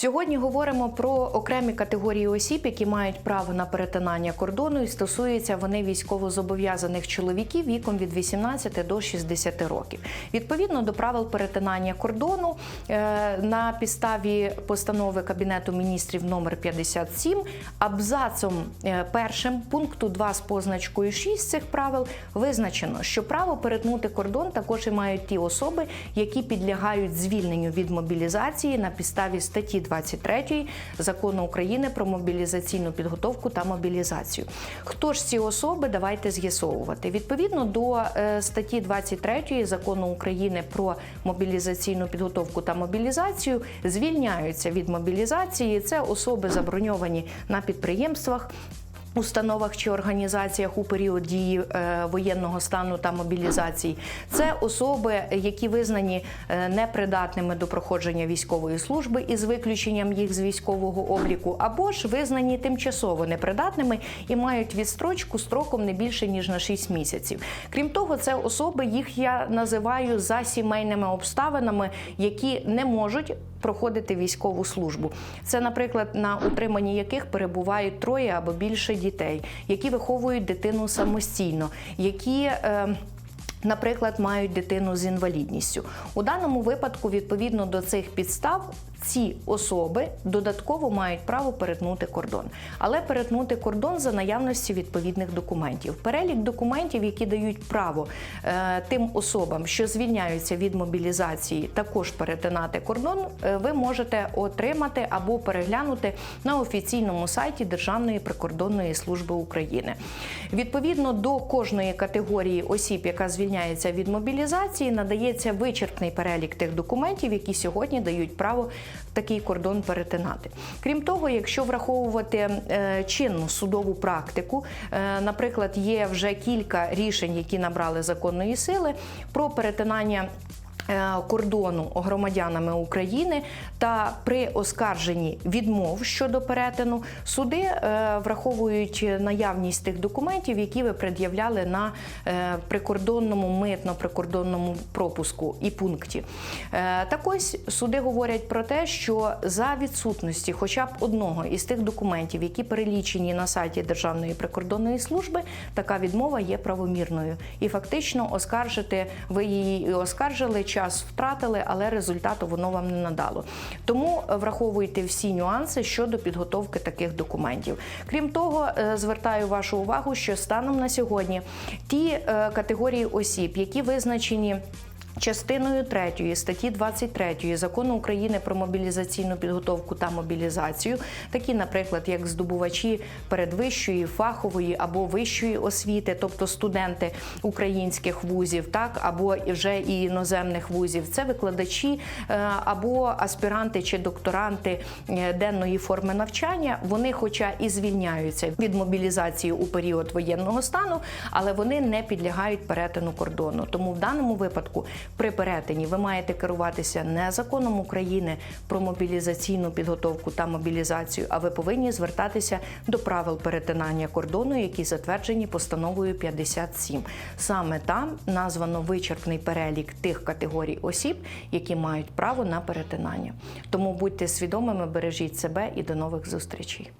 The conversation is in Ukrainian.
Сьогодні говоримо про окремі категорії осіб, які мають право на перетинання кордону, і стосуються вони військовозобов'язаних чоловіків віком від 18 до 60 років. Відповідно до правил перетинання кордону е, на підставі постанови Кабінету міністрів номер 57 абзацом е, першим пункту 2 з позначкою 6 цих правил визначено, що право перетнути кордон також і мають ті особи, які підлягають звільненню від мобілізації на підставі статті 23 закону України про мобілізаційну підготовку та мобілізацію. Хто ж ці особи? Давайте з'ясовувати. Відповідно до е, статті 23 закону України про мобілізаційну підготовку та мобілізацію звільняються від мобілізації. Це особи заброньовані на підприємствах. Установах чи організаціях у період дії е, воєнного стану та мобілізації це особи, які визнані е, непридатними до проходження військової служби із виключенням їх з військового обліку, або ж визнані тимчасово непридатними і мають відстрочку строком не більше ніж на 6 місяців. Крім того, це особи, їх я називаю за сімейними обставинами, які не можуть проходити військову службу. Це, наприклад, на утриманні яких перебувають троє або більше дітей, які виховують дитину самостійно, які е, Наприклад, мають дитину з інвалідністю у даному випадку, відповідно до цих підстав, ці особи додатково мають право перетнути кордон, але перетнути кордон за наявності відповідних документів. Перелік документів, які дають право е, тим особам, що звільняються від мобілізації, також перетинати кордон, е, ви можете отримати або переглянути на офіційному сайті Державної прикордонної служби України. Відповідно до кожної категорії осіб, яка звільняється від мобілізації, надається вичерпний перелік тих документів, які сьогодні дають право такий кордон перетинати. Крім того, якщо враховувати е, чинну судову практику, е, наприклад, є вже кілька рішень, які набрали законної сили про перетинання. Е, Кордону громадянами України та при оскарженні відмов щодо перетину суди е, враховують наявність тих документів, які ви пред'являли на е, прикордонному митно-прикордонному пропуску і пункті. Так ось суди говорять про те, що за відсутності хоча б одного із тих документів, які перелічені на сайті Державної прикордонної служби, така відмова є правомірною. І фактично оскаржити ви її оскаржили, час втратили, але результату воно вам не надало. Тому враховуйте всі нюанси щодо підготовки таких документів. Крім того, е, звертаю вашу увагу, що станом на сьогодні ті е, категорії осіб, які визначені. Частиною 3 статті 23 закону України про мобілізаційну підготовку та мобілізацію, такі, наприклад, як здобувачі передвищої, фахової або вищої освіти, тобто студенти українських вузів, так або вже і іноземних вузів, це викладачі е, або аспіранти чи докторанти е, денної форми навчання. Вони, хоча і звільняються від мобілізації у період воєнного стану, але вони не підлягають перетину кордону. Тому в даному випадку при перетині ви маєте керуватися не законом України про мобілізаційну підготовку та мобілізацію, а ви повинні звертатися до правил перетинання кордону, які затверджені постановою 57. Саме там названо вичерпний перелік тих категорій осіб, які мають право на перетинання. Тому будьте свідомими, бережіть себе і до нових зустрічей.